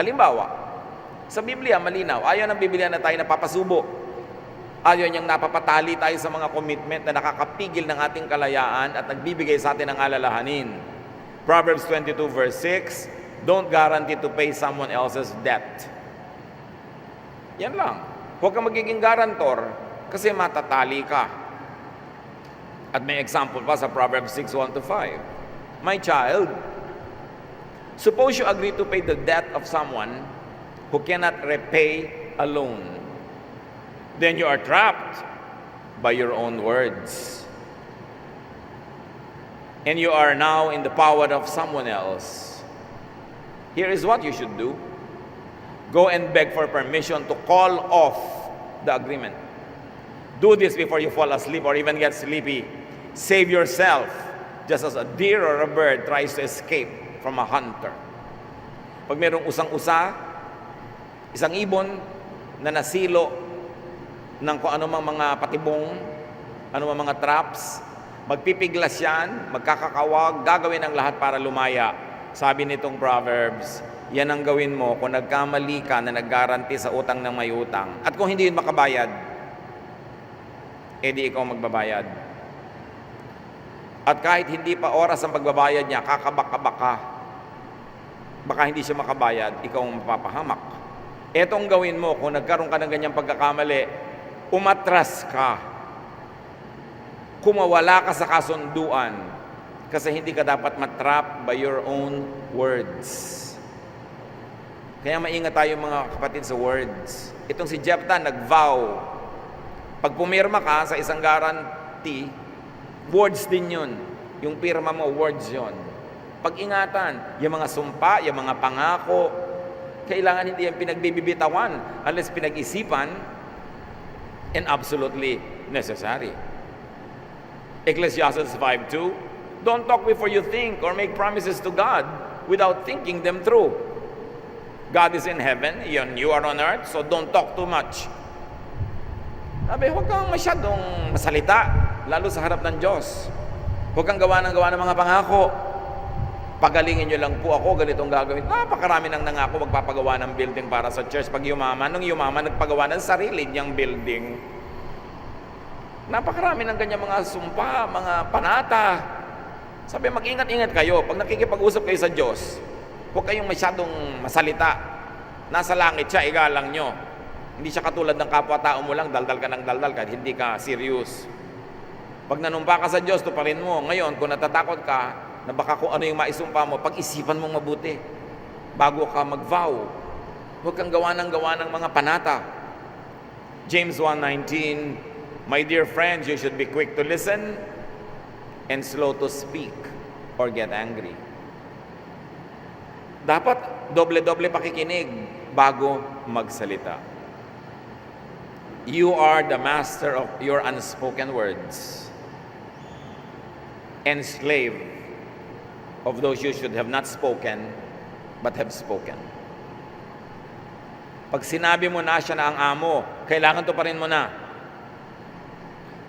Halimbawa, sa Biblia, malinaw, ayaw ng Biblia na tayo napapasubo. Ayaw niyang napapatali tayo sa mga commitment na nakakapigil ng ating kalayaan at nagbibigay sa atin ng alalahanin. Proverbs 22 verse 6, Don't guarantee to pay someone else's debt. Yan lang. Huwag kang magiging garantor kasi matatali ka. At may example pa sa Proverbs 6, 1 to 5. My child, suppose you agree to pay the debt of someone who cannot repay a loan. Then you are trapped by your own words. And you are now in the power of someone else. Here is what you should do go and beg for permission to call off the agreement. Do this before you fall asleep or even get sleepy. Save yourself, just as a deer or a bird tries to escape from a hunter. Pag mayroong usang-usa, isang ibon na nasilo ng kung anumang mga patibong, anumang mga traps, magpipiglas yan, magkakakawag, gagawin ang lahat para lumaya. Sabi nitong Proverbs, yan ang gawin mo kung nagkamali ka na naggaranti sa utang ng may utang. At kung hindi yun makabayad, edi ikaw magbabayad. At kahit hindi pa oras ang pagbabayad niya, kakabaka ka. Baka hindi siya makabayad, ikaw ang mapapahamak. Etong gawin mo, kung nagkaroon ka ng ganyang pagkakamali, umatras ka. Kumawala ka sa kasunduan kasi hindi ka dapat matrap by your own words. Kaya maingat tayo mga kapatid sa words. Itong si Jephthah nag-vow. Pag pumirma ka sa isang guarantee, words din yun. Yung pirma mo, words yon. Pag-ingatan, yung mga sumpa, yung mga pangako, kailangan hindi yan pinagbibibitawan unless pinag-isipan and absolutely necessary. Ecclesiastes 5.2 Don't talk before you think or make promises to God without thinking them through. God is in heaven, yun, you are on earth, so don't talk too much. Sabi, huwag kang masyadong masalita, lalo sa harap ng Diyos. Huwag kang gawa ng gawa ng mga pangako. Pagalingin nyo lang po ako, ganitong gagawin. Napakarami nang nangako magpapagawa ng building para sa church. Pag yumaman, nung yumaman, nagpagawa ng sarili niyang building. Napakarami ng ganyan mga sumpa, mga panata. Sabi, mag-ingat-ingat kayo. Pag nakikipag-usap kayo sa Diyos, huwag kayong masyadong masalita. Nasa langit siya, igalang nyo. Hindi siya katulad ng kapwa-tao mo lang, daldal ka ng daldal ka, hindi ka serious. Pag nanumpa ka sa Diyos, tuparin mo. Ngayon, kung natatakot ka, na baka kung ano yung maisumpa mo, pag-isipan mong mabuti. Bago ka mag-vow. Huwag kang gawa ng gawa ng mga panata. James 1.19 My dear friends, you should be quick to listen and slow to speak or get angry. Dapat doble-doble pakikinig bago magsalita. You are the master of your unspoken words and slave of those you should have not spoken but have spoken. Pag sinabi mo na siya na ang amo, kailangan to pa rin mo na.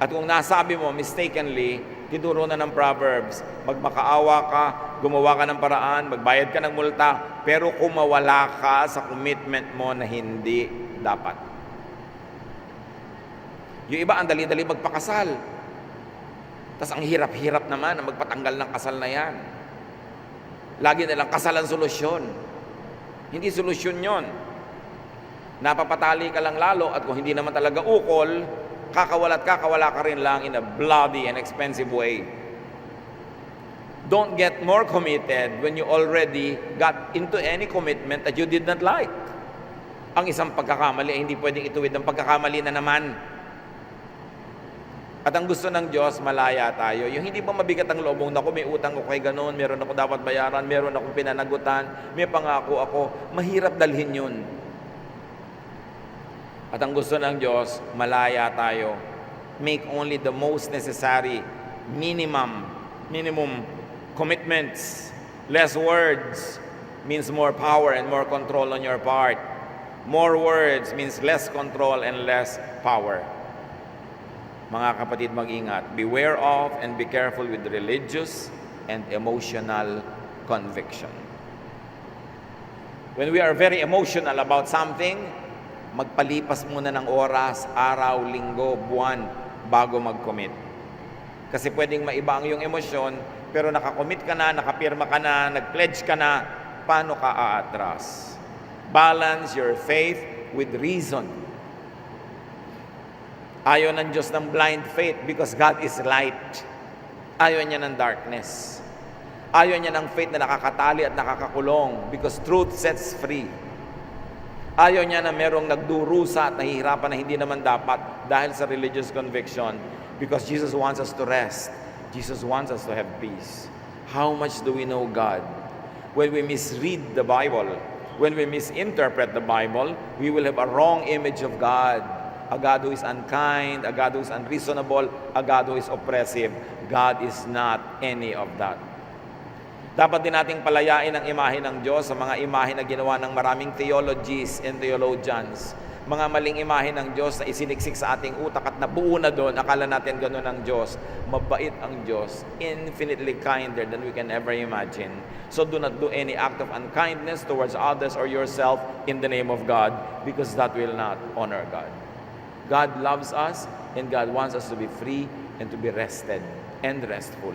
At kung nasabi mo mistakenly, tinuro na ng Proverbs, magmakaawa ka, gumawa ka ng paraan, magbayad ka ng multa, pero kumawala ka sa commitment mo na hindi dapat. Yung iba, ang dali-dali magpakasal. Tapos ang hirap-hirap naman na magpatanggal ng kasal na yan. Lagi nilang kasal ang solusyon. Hindi solusyon yon. Napapatali ka lang lalo at kung hindi naman talaga ukol, kakawala at kakawala ka rin lang in a bloody and expensive way. Don't get more committed when you already got into any commitment that you did not like. Ang isang pagkakamali ay hindi pwedeng ituwid ng pagkakamali na naman. At ang gusto ng Diyos, malaya tayo. Yung hindi pa mabigat ang loob mong, naku, may utang ko kay ganun, meron ako dapat bayaran, meron akong pinanagutan, may pangako ako. Mahirap dalhin yun. At ang gusto ng Diyos, malaya tayo. Make only the most necessary, minimum, minimum commitments. Less words means more power and more control on your part. More words means less control and less power. Mga kapatid, mag-ingat. Beware of and be careful with religious and emotional conviction. When we are very emotional about something, magpalipas muna ng oras, araw, linggo, buwan, bago mag-commit. Kasi pwedeng maiba ang iyong emosyon, pero nakakommit ka na, nakapirma ka na, nag-pledge ka na, paano ka aatras? Balance your faith with reason. Ayaw ng Diyos ng blind faith because God is light. Ayaw niya ng darkness. Ayaw niya ng faith na nakakatali at nakakakulong because truth sets free. Ayaw niya na merong nagdurusa at nahihirapan na hindi naman dapat dahil sa religious conviction because Jesus wants us to rest. Jesus wants us to have peace. How much do we know God? When we misread the Bible, when we misinterpret the Bible, we will have a wrong image of God. God who is unkind, a God who is unreasonable, a God who is oppressive. God is not any of that. Dapat din nating palayain ang imahe ng Diyos sa mga imahe na ginawa ng maraming theologies and theologians. Mga maling imahe ng Diyos na isiniksik sa ating utak at nabuo na doon, akala natin gano'n ang Diyos. Mabait ang Diyos, infinitely kinder than we can ever imagine. So do not do any act of unkindness towards others or yourself in the name of God because that will not honor God. God loves us and God wants us to be free and to be rested and restful.